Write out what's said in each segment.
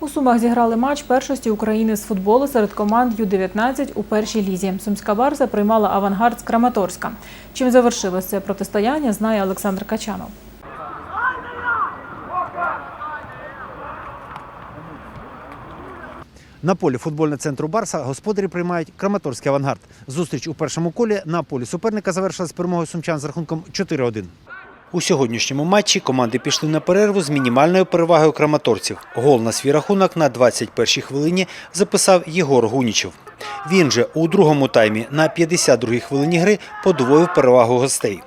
У Сумах зіграли матч першості України з футболу серед команд Ю-19 у першій лізі. Сумська барса приймала авангард з Краматорська. Чим завершилось це протистояння, знає Олександр Качанов. На полі футбольного центру Барса господарі приймають Краматорський авангард. Зустріч у першому колі на полі суперника завершилась перемогою сумчан з рахунком 4-1. У сьогоднішньому матчі команди пішли на перерву з мінімальною перевагою краматорців. Гол на свій рахунок на 21-й хвилині записав Єгор Гунічев. Він же у другому таймі на 52-й хвилині гри подвоїв перевагу гостей.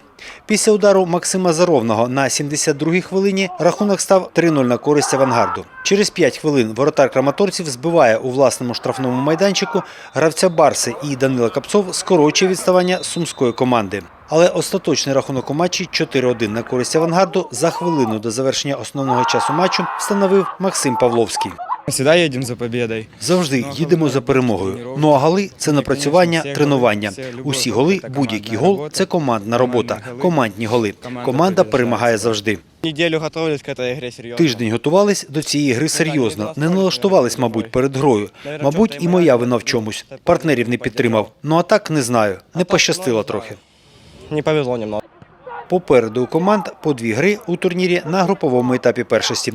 Після удару Максима Заровного на 72-й хвилині рахунок став 3-0 на користь авангарду. Через 5 хвилин воротар краматорців збиває у власному штрафному майданчику гравця Барси і Данила Капцов скорочує відставання сумської команди. Але остаточний рахунок у матчі 4-1 на користь авангарду за хвилину до завершення основного часу матчу встановив Максим Павловський. Всегда едем за победой. Завжди їдемо за перемогою. Ну а голи це напрацювання, тренування. Усі голи, будь-який гол це командна робота, командні голи. Команда перемагає завжди. Неделю готовились к этой игре серьезно. Тиждень готувались до цієї гри серйозно. Не налаштувались, мабуть, перед грою. Мабуть, і моя вина в чомусь. Партнерів не підтримав. Ну а так не знаю. Не пощастило трохи. Не повезло немного. Попереду у команд по дві гри у турнірі на груповому етапі першості.